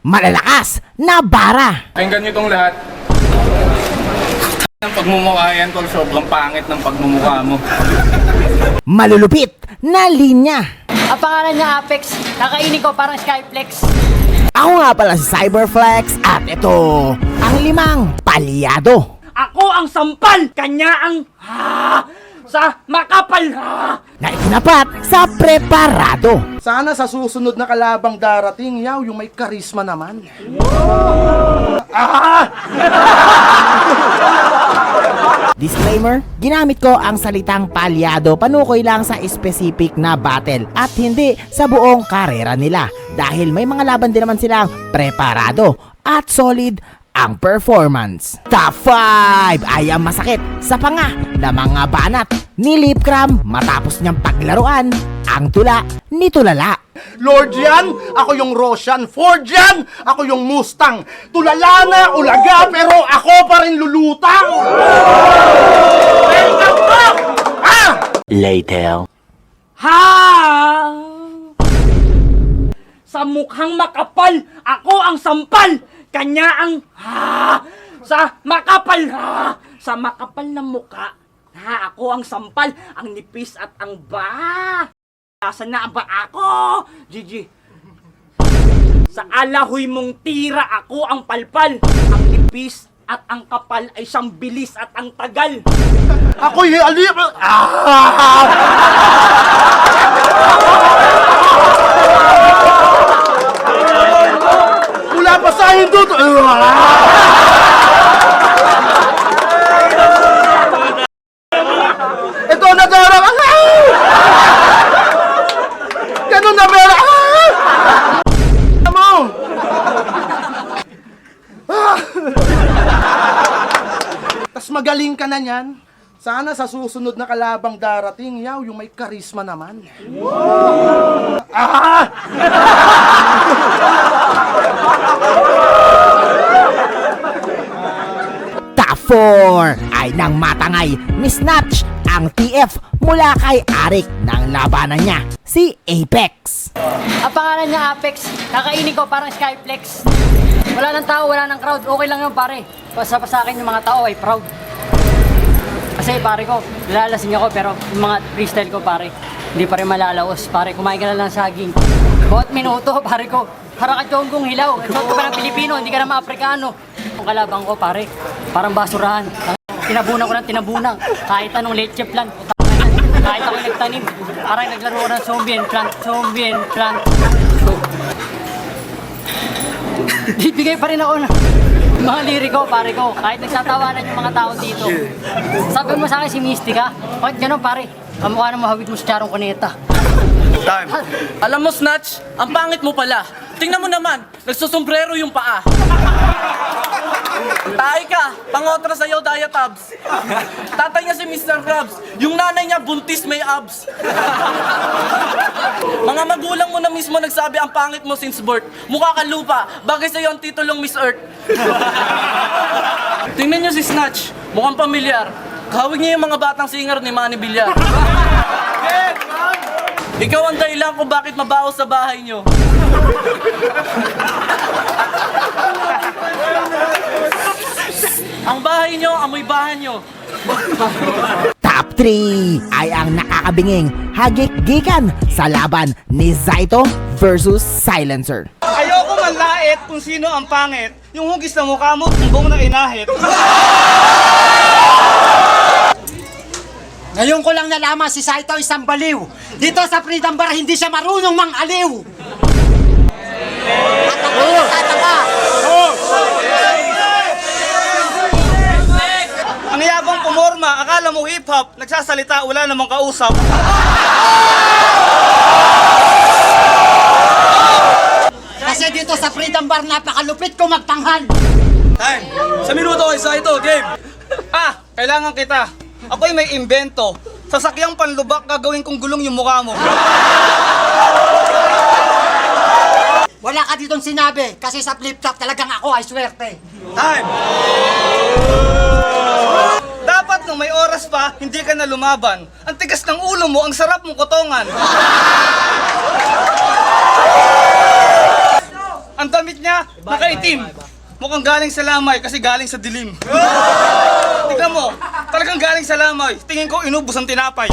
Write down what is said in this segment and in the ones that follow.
Malalakas na bara. Pakinggan nyo itong lahat. Ang pagmumukha yan, tol, sobrang pangit ng pagmumukha mo. Malulupit na linya. Ang pangalan niya Apex. Kakainin ko parang Skyflex. Ako nga pala si Cyberflex at ito ang limang palyado Ako ang sampal! Kanya ang ha, sa makapal ha! na itinapat sa preparado. Sana sa susunod na kalabang darating, yaw, yung may karisma naman. Disclaimer, ginamit ko ang salitang palyado panukoy lang sa specific na battle at hindi sa buong karera nila dahil may mga laban din naman silang preparado at solid ang performance. Top 5 ay ang masakit sa panga na mga banat ni Lipcram matapos niyang paglaruan ang tula ni Tulala. Lord yan, ako yung Roshan. Ford yan, ako yung Mustang. Tulala na, ulaga, pero ako pa rin lulutang. Ah! Later. Ha! Sa mukhang makapal, ako ang sampal! Kanya ang ha! Sa makapal ha! Sa makapal na muka, ha! Ako ang sampal, ang nipis at ang ba! Nasaan na ba ako? Gigi. Sa alahoy mong tira, ako ang palpal. Ang nipis at ang kapal ay siyang bilis at ang tagal. Ako'y alip. Ah! Akin doon. Ito na dara. Ganun na pera. Mo. Tas magaling ka na niyan. Sana sa susunod na kalabang darating, yaw, yung may karisma naman. Ah! Top 4 ay nang matangay ni Snatch ang TF mula kay Arik ng labanan niya, si Apex. Ang pangalan niya Apex. Kakainin ko parang Skyflex. Wala ng tao, wala ng crowd. Okay lang yun pare. Basta pa sa akin yung mga tao ay proud. Kasi pare ko, lalasing ako pero yung mga freestyle ko pare, hindi pa rin malalaos. Pare, kumain ka na lang ng saging. Bawat minuto, pare ko, para ka jonggong hilaw. Ikaw ka pa ng Pilipino, hindi ka naman Afrikano. Ang kalabang ko pare, parang basurahan. Tinabunan ko ng tinabunan. Kahit anong leche plant. Kahit ako nagtanim, parang naglaro ko ng zombie and plant, zombie and plant. Bibigay pa rin ako ng mga liriko, pare ko. Kahit nagsatawanan yung mga tao dito. Sabi mo sa akin si Mystica, bakit ganun pare? Kamukha na mahawig mo si Charong Cuneta. Alam mo, Snatch, ang pangit mo pala. Tingnan mo naman, nagsusombrero yung paa. Tayo ka, pangotra sa'yo, diatabs. Tatay niya si Mr. Krabs. Yung nanay niya, buntis may abs. Mga magulang mo na mismo nagsabi ang pangit mo since birth. Mukha ka lupa, bagay sa'yo ang titulong Miss Earth. Tingnan niyo si Snatch, mukhang pamilyar. Kahawig niya yung mga batang singer ni Manny Villar. Ikaw ang dahilan kung bakit mabaho sa bahay niyo. ang bahay niyo, amoy bahay niyo. Top 3 ay ang nakakabinging hagik-gikan sa laban ni Zaito versus Silencer. Ayoko manlait kung sino ang pangit. Yung hugis na mukha mo, tumbong na inahit. Ngayon ko lang nalaman si Saito isang baliw. Dito sa Freedom Bar, hindi siya marunong mang aliw. At ako tataka. Ang yabang pumorma, akala mo hip-hop, nagsasalita, wala namang kausap. Kasi dito sa Freedom Bar, napakalupit ko magtanghal. Time! Sa minuto isa ito, game! Ah! Kailangan kita. Ako'y may imbento. Sasakyang panlubak, gagawin kong gulong yung mukha mo. Wala ka ditong sinabi, kasi sa flip-top talagang ako ay swerte. Time! Dapat nung may oras pa, hindi ka na lumaban. Ang tigas ng ulo mo, ang sarap mong kotongan. Ang damit niya, nakaitim. Mukhang galing sa lamay kasi galing sa dilim. Tignan mo, talagang galing sa lamay. Tingin ko inubos ang tinapay.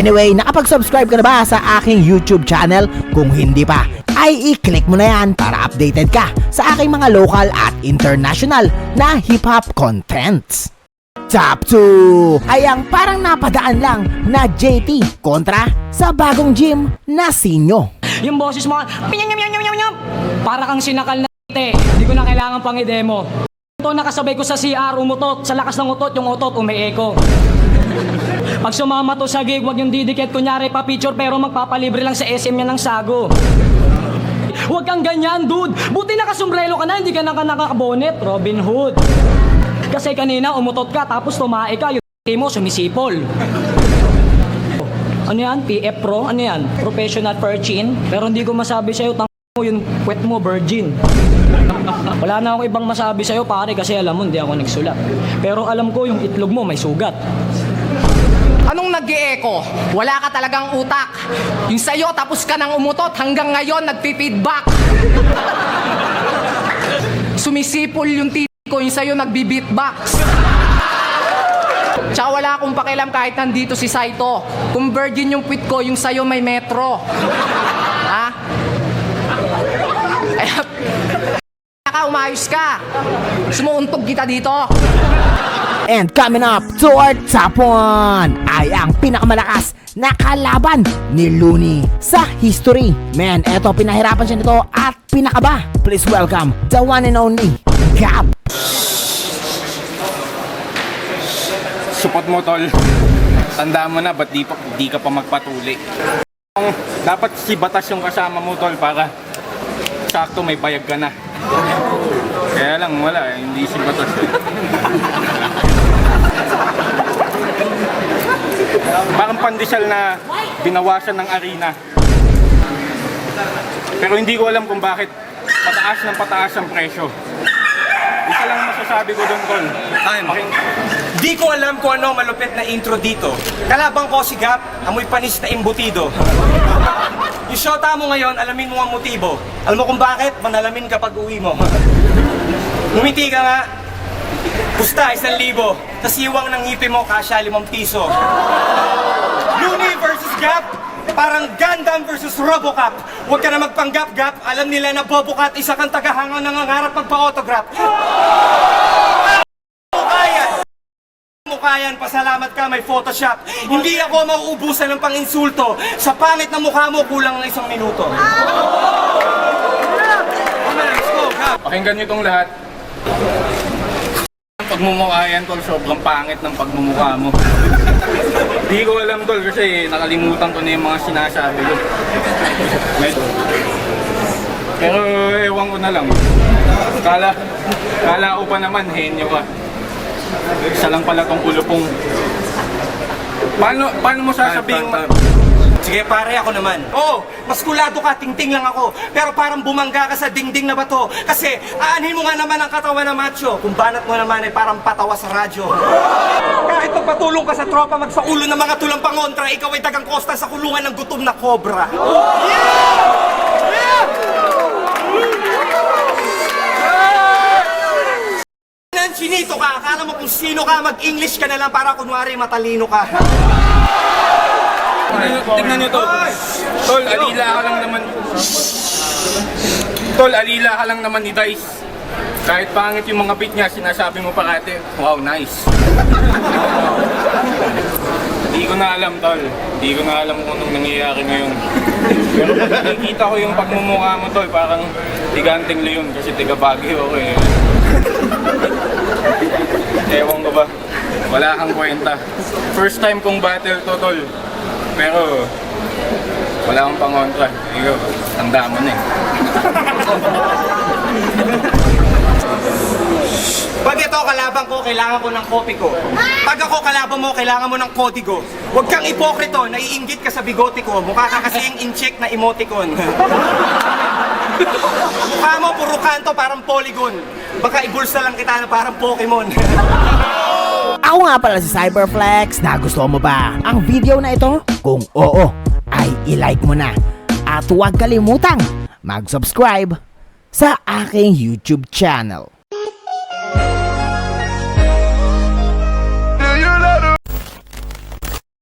Anyway, nakapag-subscribe ka na ba sa aking YouTube channel? Kung hindi pa, ay i-click mo na yan para updated ka sa aking mga local at international na hip-hop contents. Top 2 ay ang parang napadaan lang na JT kontra sa bagong gym na Sinyo. Yung boses mo. Para kang sinakal na te. Hindi ko na kailangan pang i-demo. Ito nakasabay ko sa CR, umutot. Sa lakas ng utot, yung utot umi-echo. Pag sumama to sa gig, wag yung didikit. Kunyari pa picture pero magpapalibre lang sa SM yan ng sago. Huwag kang ganyan, dude. Buti nakasumbrelo ka na, hindi ka na nakakabonet. Robin Hood. Kasi kanina umutot ka, tapos tumae ka. Yung mo sumisipol. Ano yan? PF Pro? Ano yan? Professional Perchin? Pero hindi ko masabi sa'yo, tang mo yung kwet mo, virgin. Wala na akong ibang masabi sa'yo, pare, kasi alam mo, hindi ako nagsulat. Pero alam ko, yung itlog mo may sugat. Anong nag echo Wala ka talagang utak. Yung sa'yo, tapos ka nang umutot, hanggang ngayon nagpi-feedback. Sumisipol yung titi ko, yung sa'yo nagbi-beatbox. Tsaka wala akong pakialam kahit nandito si Saito. Kung virgin yung puwit ko, yung sa'yo may metro. Ha? Ka, umayos ka. Sumuuntog kita dito. And coming up to our top 1 ay ang pinakamalakas na kalaban ni Looney sa history. Man, eto pinahirapan siya nito at pinakaba. Please welcome the one and only Gab. Support mo, tol. Tandaan mo na, ba't di, pa, di ka pa magpatuli? Dapat si Batas yung kasama mo, tol, para sakto may bayag ka na. Kaya lang, wala. eh, Hindi si Batas. eh. Parang pandesal na binawasan ng arena. Pero hindi ko alam kung bakit pataas ng pataas ang presyo. Isa lang masasabi ko doon, tol. Time. Di ko alam kung ano malupit na intro dito. Kalabang ko si Gap, amoy panis na imbutido. Yung shota mo ngayon, alamin mo ang motibo. Alam mo kung bakit? Manalamin kapag uwi mo. Ngumiti ka nga. Pusta, isang libo. Tapos iwang ng ngipin mo, kasya limang piso. Looney versus Gap, parang Gundam versus Robocop. Huwag ka na magpanggap-gap. Alam nila na Bobocat, isa kang tagahangaw nangangarap magpa-autograph. Mukha yan! Mukha yan, pasalamat ka, may Photoshop. Hindi ako mauubusan ng pang-insulto. Sa pangit na mukha mo, kulang ng isang minuto. Gap. Pakinggan nyo itong lahat. Pagmumukha yan, tol, sobrang pangit ng pagmumukha mo. Hindi ko alam, tol, kasi nakalimutan ko na yung mga sinasabi ko. Pero ewan ko na lang. Kala, kala ko pa naman, henyo ka. Isa lang pala tong ulupong. Paano, paano mo sasabihin mo? Sige pare, ako naman. Oo, oh, maskulado ka, tingting lang ako. Pero parang bumangga ka sa dingding na bato. Kasi aanhin mo nga naman ang katawan ng macho. Kung banat mo naman ay parang patawa sa radyo. Kahit magpatulong ka sa tropa, magsaulo ng mga tulang pangontra, ikaw ay dagang kosta sa kulungan ng gutom na kobra. Nan, Sinito ka, akala mo kung sino ka, mag-English ka na lang para kunwari matalino ka. Tingnan nyo, to. Tol, alila ka lang naman. Tol, alila ka lang naman ni Dice. Kahit pangit yung mga beat niya, sinasabi mo parati, wow, nice. Hindi ko na alam, Tol. Hindi ko na alam kung anong nangyayari ngayon. Pero pag nakikita ko yung pagmumukha mo, Tol, parang tiganting leon kasi tiga Baguio ako eh. Ewan ko ba, wala kang kwenta. First time kong battle to, Tol. Pero, wala akong pangontra. Ikaw, tanda mo na eh. Pag ito kalaban ko, kailangan ko ng kopi ko. Pag ako kalaban mo, kailangan mo ng kodigo. Huwag kang ipokrito, naiinggit ka sa bigote ko. Mukha ka kasing in-check na emoticon. Mukha mo, puro kanto, parang polygon. Baka ibulsa lang kita na parang Pokemon. Ako nga pala si Cyberflex. Nagustuhan mo ba ang video na ito? Kung oo, ay ilike mo na. At huwag kalimutang mag-subscribe sa aking YouTube channel.